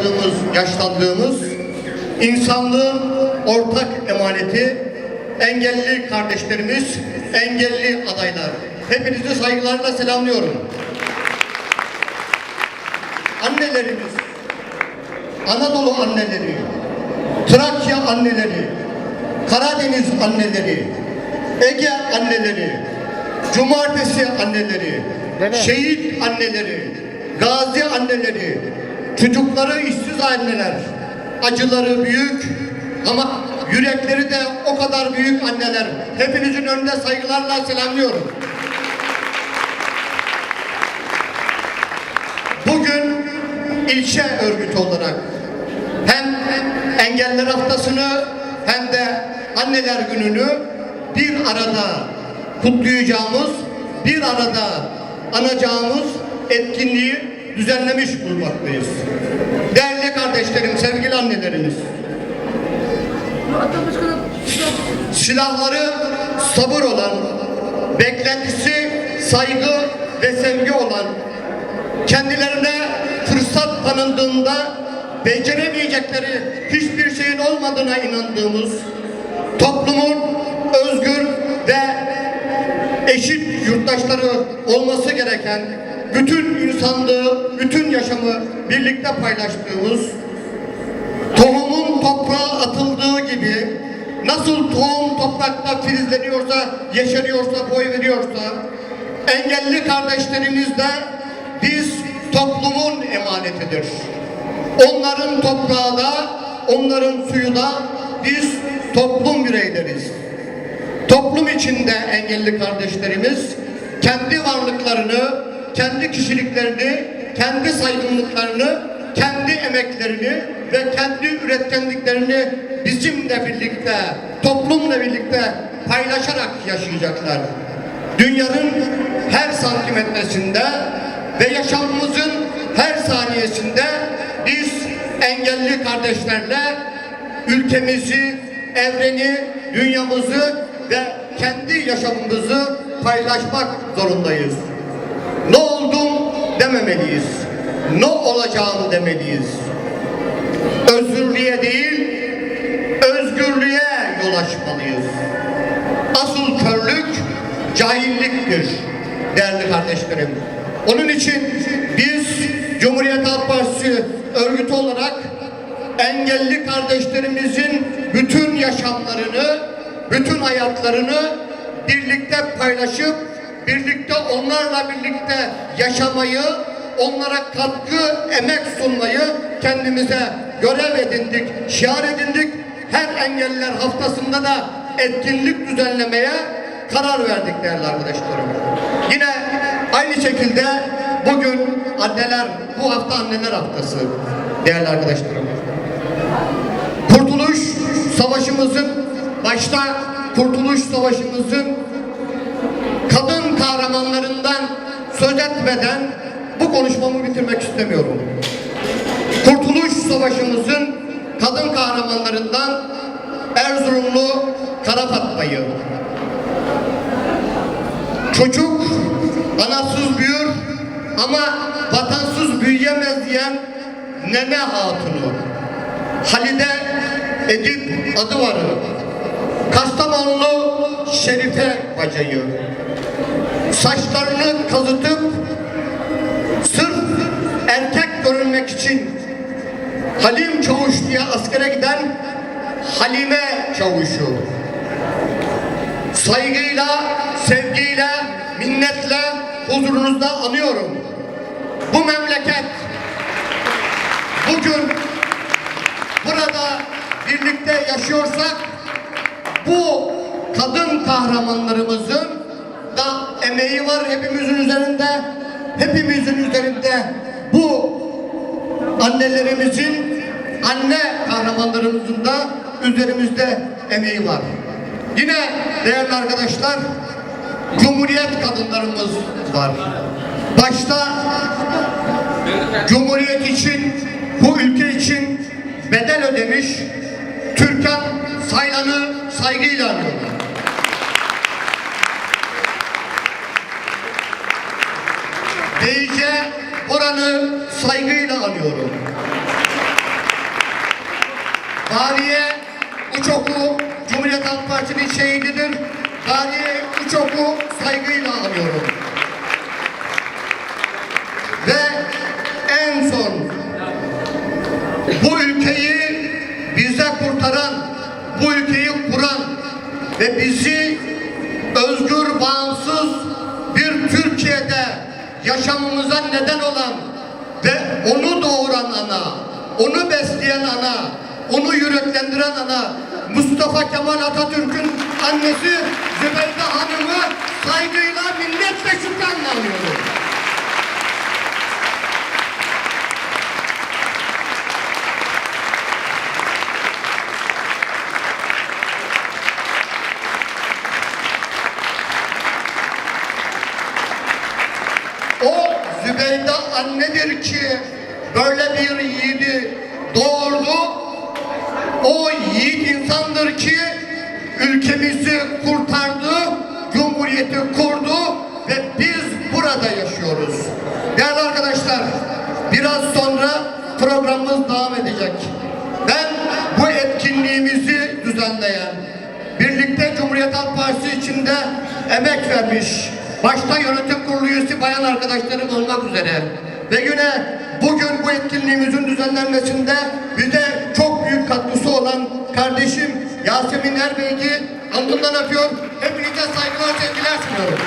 yaşlandığımız, yaşlandığımız insanlığın ortak emaneti engelli kardeşlerimiz, engelli adaylar. Hepinizi saygılarla selamlıyorum. Annelerimiz, Anadolu anneleri, Trakya anneleri, Karadeniz anneleri, Ege anneleri, Cumartesi anneleri, şehit anneleri, gazi anneleri, çocukları işsiz anneler, acıları büyük ama yürekleri de o kadar büyük anneler. Hepinizin önünde saygılarla selamlıyorum. Bugün ilçe örgütü olarak hem engeller haftasını hem de anneler gününü bir arada kutlayacağımız, bir arada anacağımız etkinliği düzenlemiş bulunmaktayız. Değerli kardeşlerim, sevgili annelerimiz, silahları sabır olan, beklentisi saygı ve sevgi olan, kendilerine fırsat tanındığında beceremeyecekleri hiçbir şeyin olmadığına inandığımız, toplumun özgür ve eşit yurttaşları olması gereken, bütün insanlığı, bütün yaşamı birlikte paylaştığımız, tohumun toprağa atıldığı gibi nasıl tohum toprakta filizleniyorsa, yeşeriyorsa, boy veriyorsa engelli kardeşlerimiz de biz toplumun emanetidir. Onların toprağı da, onların suyu da biz toplum bireyleriz. Toplum içinde engelli kardeşlerimiz kendi varlıklarını, kendi kişiliklerini, kendi saygınlıklarını, kendi emeklerini ve kendi üretkenliklerini bizimle birlikte, toplumla birlikte paylaşarak yaşayacaklar. Dünyanın her santimetresinde ve yaşamımızın her saniyesinde biz engelli kardeşlerle ülkemizi, evreni, dünyamızı ve kendi yaşamımızı paylaşmak zorundayız. Ne oldum dememeliyiz. Ne olacağım demeliyiz. Özgürlüğe değil, özgürlüğe yol açmalıyız. Asıl körlük cahilliktir değerli kardeşlerim. Onun için biz Cumhuriyet Halk Partisi örgütü olarak engelli kardeşlerimizin bütün yaşamlarını, bütün hayatlarını birlikte paylaşıp birlikte onlarla birlikte yaşamayı, onlara katkı, emek sunmayı kendimize görev edindik, şiar edindik. Her engelliler haftasında da etkinlik düzenlemeye karar verdik değerli arkadaşlarım. Yine aynı şekilde bugün anneler, bu hafta anneler haftası değerli arkadaşlarım. Kurtuluş Savaşımızın başta Kurtuluş Savaşımızın kahramanlarından söz etmeden bu konuşmamı bitirmek istemiyorum. Kurtuluş Savaşımızın kadın kahramanlarından Erzurumlu Kara Fatma'yı çocuk anasız büyür ama vatansız büyüyemez diyen Nene Hatun'u. Halide Edip adı varı Kastamonlu Şerife Bacayı saçlarını kazıtıp sırf erkek görünmek için Halim Çavuş diye askere giden Halime Çavuş'u saygıyla, sevgiyle, minnetle huzurunuzda anıyorum. Bu memleket bugün burada birlikte yaşıyorsak bu kadın kahramanlarımızın emeği var hepimizin üzerinde. Hepimizin üzerinde bu annelerimizin, anne kahramanlarımızın da üzerimizde emeği var. Yine değerli arkadaşlar, Cumhuriyet kadınlarımız var. Başta Cumhuriyet için, bu ülke için bedel ödemiş Türkan Saylan'ı saygıyla anıyorum. Beyce Boran'ı saygıyla anıyorum. Dariye Uçoklu Cumhuriyet Halk Partisi'nin şehididir. Dariye Uçoklu saygıyla anıyorum. Ve en son bu ülkeyi bize kurtaran, bu ülkeyi kuran ve bizi özgür, bağımsız bir Türkiye'de yaşamımıza neden olan ve onu doğuran ana, onu besleyen ana, onu yüreklendiren ana, Mustafa Kemal Atatürk'ün annesi Zübeyde Hanım'ı saygıyla minnet ve şükranla anıyorum. O Zübeyde annedir ki böyle bir yiğidi doğurdu. O yiğit insandır ki ülkemizi kurtardı, cumhuriyeti kurdu ve biz burada yaşıyoruz. Değerli arkadaşlar, biraz sonra programımız devam edecek. Ben bu etkinliğimizi düzenleyen, birlikte Cumhuriyet Halk Partisi içinde emek vermiş, başta yönetim kurulu üyesi bayan arkadaşlarım olmak üzere ve yine bugün bu etkinliğimizin düzenlenmesinde bize çok büyük katkısı olan kardeşim Yasemin Erbey'i alnından öpüyor. Hepinize saygılar, sevgiler sunuyorum.